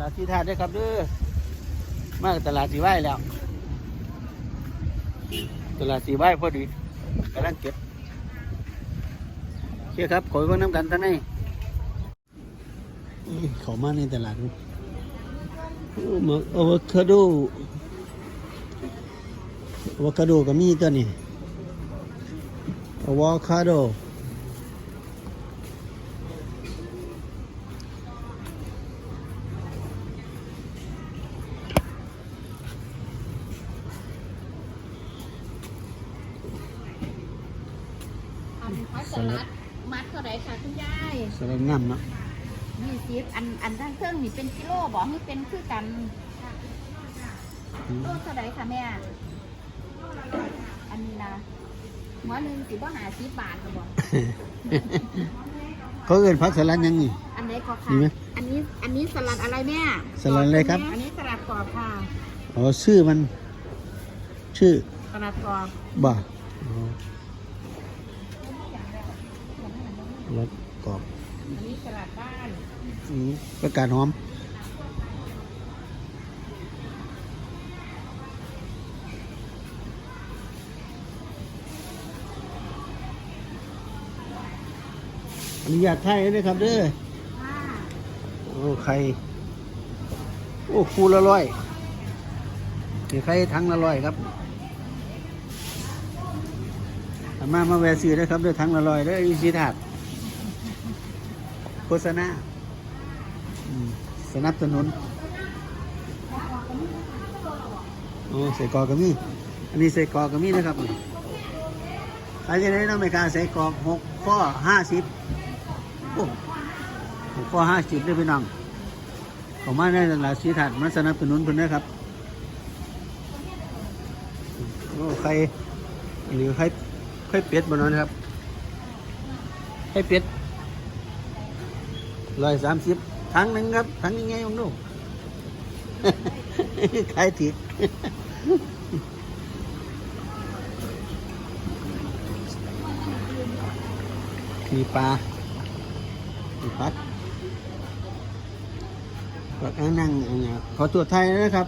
ลาดที่ท่าได้อครับเด้อมากตลาดสีไหวแล้ว ตลาดสีไหวพอดีกำลังเก็บโอเคครับขอไปเบิ่งน้ำกันท่านนี่ขามาในตลาดมาอะโวคาโดอะโวคาโดก็มีตัวนี้อะโวคาโด อันพัสลัดมัดเท่าไหร่ค่ะคุณ ยายสลัดงามเนาะยี่สิบอันอันทั้งเครื่องนี่เป็นกิโลบอกให้เป็นคือกันอืมโลเท่าไหร่ค่ะแม่ อันนี้นะหมอหนึ่งสิบ่หาสิบบาทค่ะบอกเขาเอินพักสลัดยังนี่ อันไหนก็มีค่ะไหมอันนี้อันนี้สลัดอะไรแม่สลัดอะไรครับ อันนี้สลัดกรอบค่ะอ๋อชื่อมัน ชื่อสลัดกรอบบ่าอ๋อแล้วกรอบ อันนี้สลัดบ้านอืมประกาศหอมอนุญาตไทยด้วยครับเด้อค่ะโอ้ไข่โอ้คูละร้อยนี่ไข่ทั้งละร้อยครับอามามาแวะซื้อได้ครับด้วยทั้งละร้อยเด้ออีสีถาด โฆษณาสนับสนุนโอ้ใส่กอกก็มี อันนี้ใส่กอกก็มีนะครับใครจะได้น้องไม่กาใส่กรอกหกข้อห้าสิบโอ้ผมก็ห้าสิบด้วยพี่น้องผมมาในตลาดสีถัดมาสนับสนุนเพิ่นนะครับโอ้ใครหรือใครใครเป็ดบนนั้นครับใครเป็ด ร้อยสามสิบทั้งหนึ่งครับ ทั้งยังไงมึงดูขายถิดมีปลามีพัดก็นั่งอันเนี้ยขอตรวจไทยนะครับ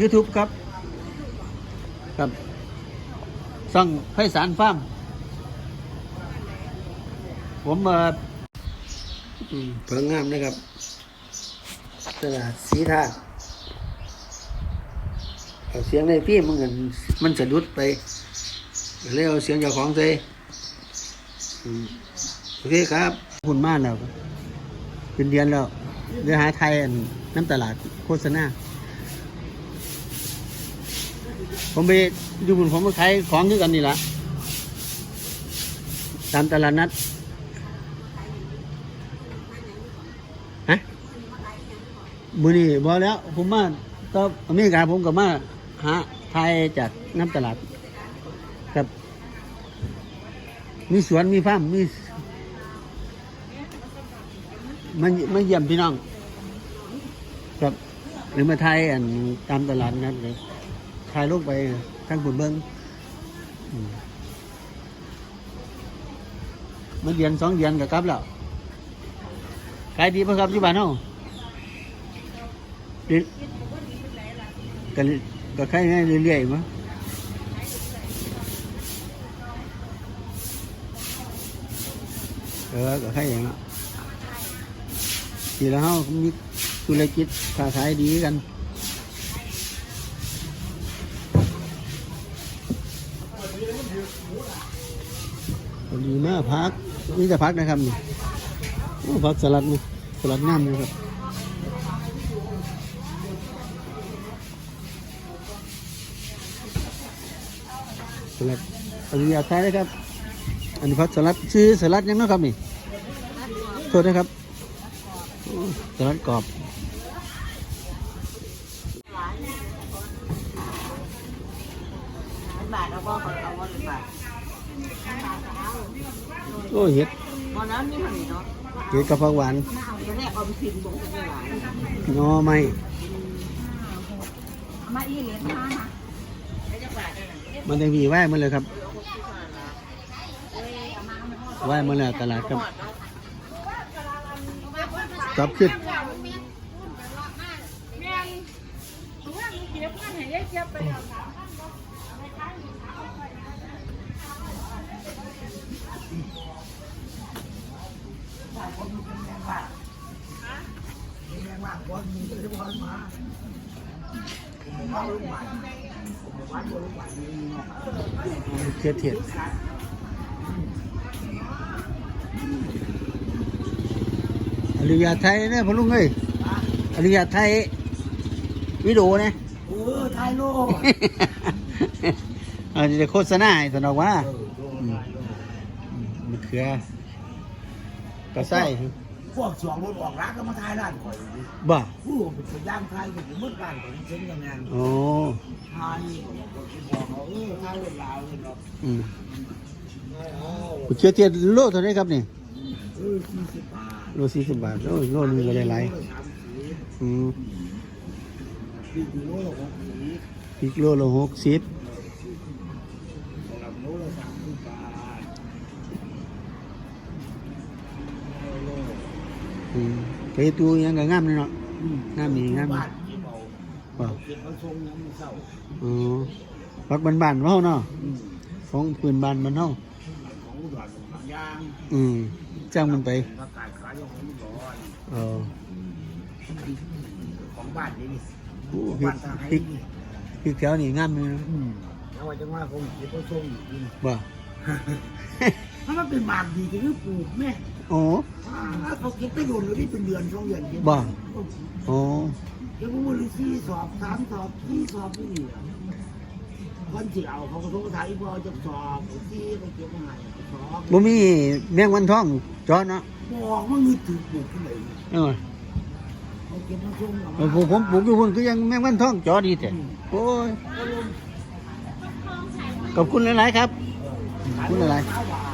YouTube ครับ ครับซ่องไพศาลฟาร์ม ผมเออเพิ่งงามนะครับ ตลาดสีทาตุเอาเสียงในพี่มันกันมันสะดุดไปเลยเอาเสียงเจ้าของใส่อืมโอเคครับขอบคุณมากแล้วเป็นเดือนแล้วเดี๋ยวหาไทยนน้ำตลาดโฆษณาผมไปอยู่บนผมมาขายของด้วยกันนี่ละตามตลาดนัดฮะ มือนี่บอแล้ว ผมมาตอนอเมริกาผมก็มาหาไทยจากน้ำตลาดครับ มีสวนมีฟาร์มมี มันมาเยี่ยมพี่น้องครับหรือมาไทยอันตามตลาดนัดเลยถ่ายรูปไปทั้งผุนเบิ้งมมาเดือนสองเดือนกับกลับแล้วขายดีป่ะครับที่บ้านเฮาเรื่อย ก็ก็ขายง่ายเรื่อยๆมั้งเออก็แค่อย่างนั้นทีแล้วเขามีธุรกิจค้าขายดีกันดีมากพักนี่จะพักนะครับนี่พักสลัดนี่สลัดงามนะครับ สลัดอนุญาตใช้นะครับ อันนี้พักสลัดชื่อสลัดยังนะครับนี่โทษนะครับสลัดกรอบโอ้เห็ดเห็ดกับผักหวานเอไหลายงอไม้มาอีเหรียญมาค่ะ ได้จัน่ะมันจะมีไหว้มาเลยครับไหว้มาแล้วตลาดครับเจับขึ้นมามี เก็บเงินให้ยายเก็บไปแล้วสามพันบ่เทียดเทียดอริยาไทยเนี่ยพอลุงเอ้ยอริยาไทยวิดีโอเนี่ยเออถ่ายโลกอันนี้จะโฆษณาให้ตนอกว่ามันเขือ ก็ใส่ พวกสองรถออกร้านก็มาถ่ายร้านข่อยดิบ่ผู้เป็นคนย่างถ่ายกันอยู่มืดร้านข่อยเช่นยังไงโอ้ถ่ายบอกเขาเออถ่ายเรื่องราวเลยเนาะอืมเทียดเทียดโลเท่าไหรครับนี่เออสี่สิบบาทโลสี่สิบบาทโอ้ยโลนึงก็ได้หลายโลละสามสีอืมปีกิโลละหกสีพริกโลละหกสิบ มไปตัวยังก็งามเลยเนาะอืมงามดีงามดีบ้านที่เมาบ่เก็บมาส่งน้ำเศร้าอ๋อพักบ้านบ้านๆเฮาเนาะอืมของพื้นบ้านมันเฮาของอุดรของบางยางอืมจ้างมันไปประกาศขายของอุดรเออของบ้านนี่นี่โอ้พริบ้ากนทหารพริกนี่พริกแถวนี้งามเลยเนาะอืมเอาไว้จังว่าคงเก็บมาส่งอีกทีบ่ถ้ามันเป็นหมากดีจะคือปลูกแม่ โอ้ถ้าเขาเก็บไปโยนเลยที่เป็นเดือนสองเดือนเก็บบ่โอ้เดี๋ยวพวกมันเลยสี่สอบสามสอบสี่สอบนี่แหละวันที่เอาเขาก็โทรถ่ายพอจะสอบที่เขาเก็บมาให้สอบบ่มีแมงวันทองจอเนาะบอกมันมีถือปลูกที่ไหนเออเขาเก็บมาส่งเอาเออผมผมปลูกอยู่พุ่นก็ยังแมงวันทองจอดีแต่โอ้ยขอบคุณหลาย ๆ ครับขอบคุณหลาย ๆ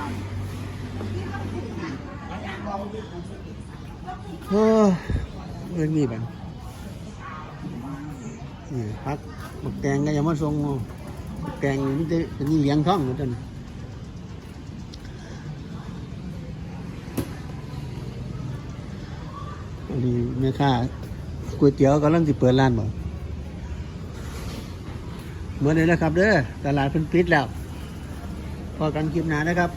เก้าบาทเออเงินมีบันนี่พักบักแตงก็ยังมาส่งบักแตงนี่มันจะเป็นนี่เลี้ยงท้องเหมือนกันอันนี้แม่ค้าก๋วยเตี๋ยวกำลังจะเปิดร้านบ่เมื่อไหร่แล้วครับเด้อตลาดเพิ่นปิดแล้ว พอกันคลิปหน้านะครับ